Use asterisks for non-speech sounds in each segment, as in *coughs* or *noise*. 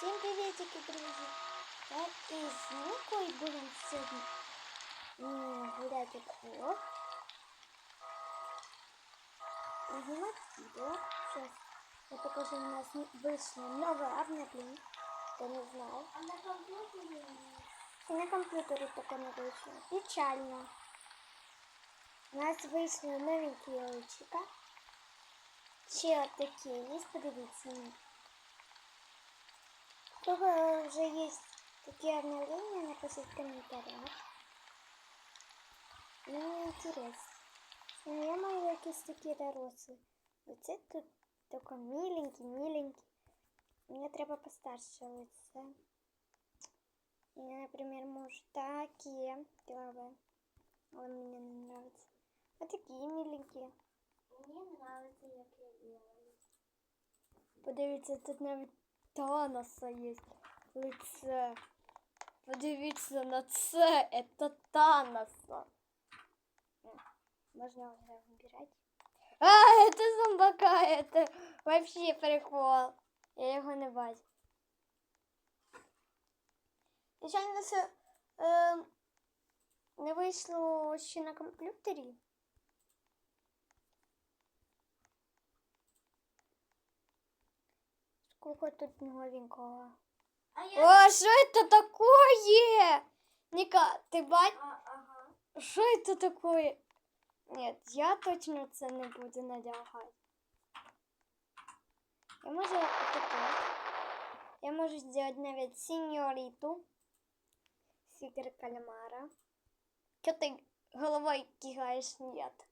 Всім приветики, друзі! Я із Никою будемо сьогодні м, гуляти вдвох. Знімати відео. Зараз я покажу, у нас н- вийшло нове обновлення. Хто не знав. А на компьютере І на комп'ютері таке не вийшло. Печально. У нас вийшли новенькі яичка. Ще от такі є, подивіться. У кого вже є такі обновлення, напишіть в коментарях. Мені інтересно. Ну, я маю якісь такі дорослі. Оце тут таке миленькі, миленькі. Мені треба постарше лице. Я, например, может такие делаю. Але мне не нравится. Вот такие миленькие. мне нравится, як я делаю. Подивіться, тут навіть Таноса є лице. Подивіться на це, это Таноса. М, Можно уже выбирать. А, это зомбака, это вообще прикол. Я його не бачу. Звичайно, це е, не вийшло ще на комп'ютері. Сколько тут новенького? А я... О, что это такое? Ника, ты бачиш? А, ага. Що це такое? Нет, я точно це не буду надягати. Я можу таке. Я можу зробити навіть сеньориту. Сігер кальмара. Чо ти головою кигаєш? Нет.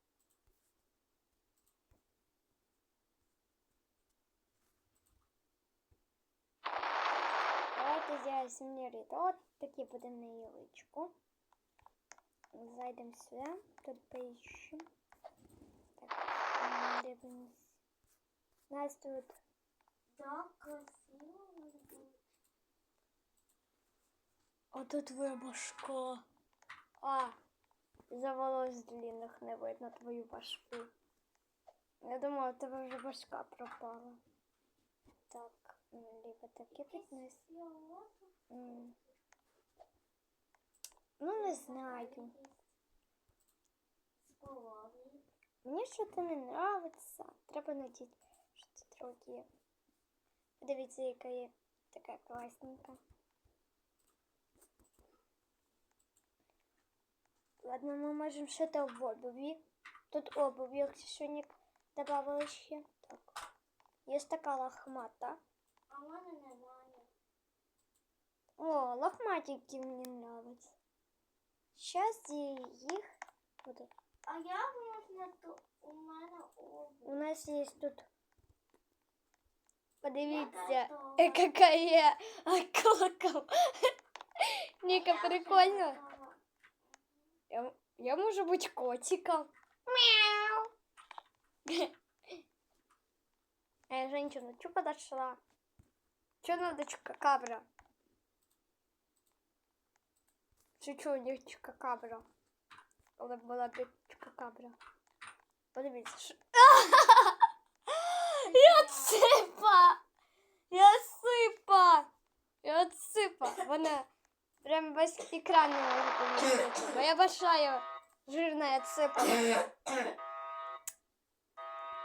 Давайте зробимо сеньориту. От такі буде на яличку. Зайдемо сюди, тут поищем. Так. У нас тут Да, красиво. А тут твоя башка. А, за волос длинных не видно твою башку. Я думала, у тебе вже башка пропала. Так, либо таке тут не с- Фиолетовый. м. Ну, не знаю. С половой. Мені щось не нравиться. Треба надіти щось друге. Подивіться, яка є така класненька. Ладно, ми можемо ще то в обуві. Тут обувь, якщо що не додавали ще. Так. Є така лохмата. А в мене немає. О, лохматики мені нравятся. Сейчас я їх буду. А як можна то у мене обувь? У нас есть тут. Подивіться, готова. э, какая колокол. *laughs* Ника, Я вже прикольно. готова. Я, я можу бути котиком. Мяу. *laughs* Эй, женщина, что подошла? Что надо чукакабра? Шучу, не чукакабра. Але була б чукакабра. Подивіться, що... *laughs* Я ципа! Я сипа! Я ципа! Вона прям весь екран не може помістити. Бо я большая жирная ципа.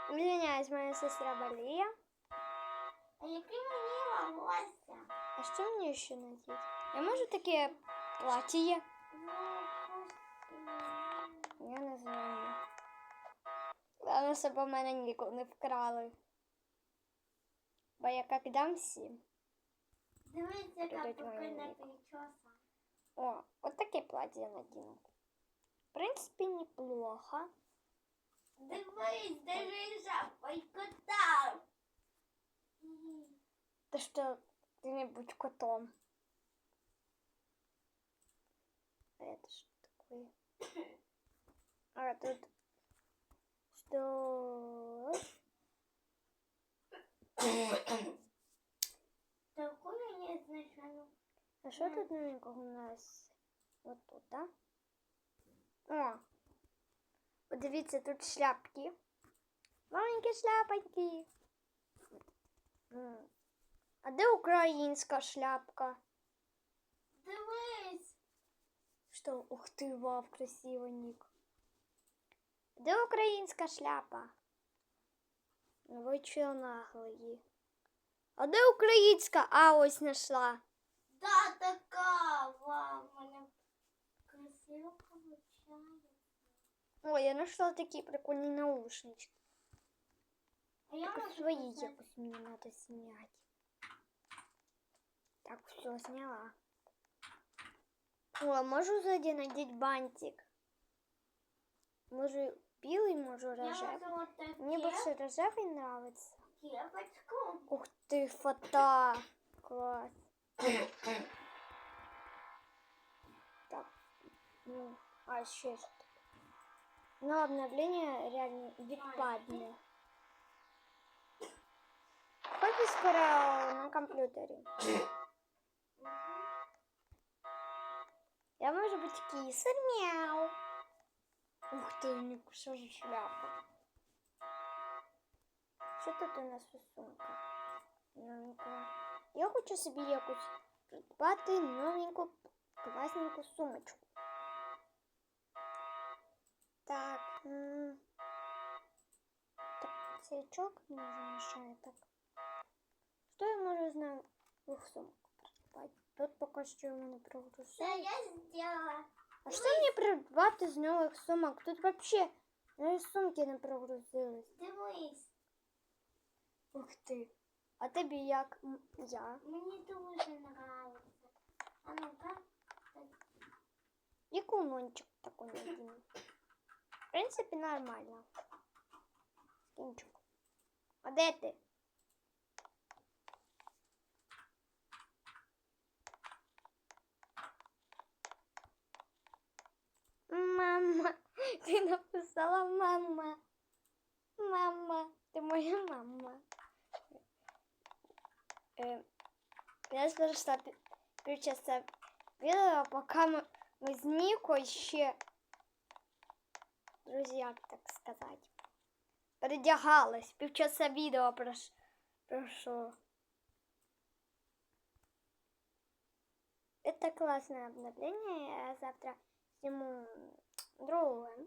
Извиняюсь, моя сестра болеє. А яке мені волосся? А що мені ще надіти? Я можу таке платье? Ну. Я не знаю. Главное, щоб мене ніколи не вкрали. Бо я як дам всім. Дивись, яка прикольна прическа. О, вот таке платье надіну. В принципі, неплохо. Дивись, даже жабка і кота. Ты что, ты не будь котом. А это что такое? *coughs* А тут что? *coughs* Такое є значено. А что тут новенького у нас? Вот тут, да? О! Подивіться, тут шляпки. Маленькі шляпоньки. М. А де українська шляпка? Дивись. Что, ух ты, вау, красиво, Ник. Де українська шляпа? Ну ви чого наглої? А де українська? А, ось знайшла. Да, така. Вау, в мене красиво получається. Ой, я знайшла такі прикольні наушнички. А я Так можу свої писати. якось мені треба зняти. Так, все, зняла. О, а можу сзади надеть бантик? Може, білий, може, Я рожевий. можу вот таке. Мне больше рожевый нравится. Кепочку. Ух ты, фото. Класс. Так. Ну, а еще что Ну, обновление реально відпадне. Хоч скоро на комп'ютері. Я можу бути кисар мяу. Ух ты, Ніку, що ж шляпа. Що тут у нас у сумках? Новенького. Я хочу собі якусь придбати новеньку класненьку сумочку. Так. м, Так, цячок може мешає так. Що я можу з нових сумок придбати? Тут поки що в мене прогрузили. Все, я зробила. А що мені придбати з нових сумок? Тут взагалі нові сумки не прогрузились. Дивись. Ух ти. А тобі як я? Мені дуже нравится. А ну-ка. І кулончик такой надіну. В принципі, нормально. Скінчик. А де ти? написала мама. Мама, ти моя мама. Е, я залишила пі- півчаса відео, поки ми, ми з Нікою ще, друзі, як так сказати, передягались. Півчаса відео прош, пройшло. Это классное обновление. Я завтра сниму другое.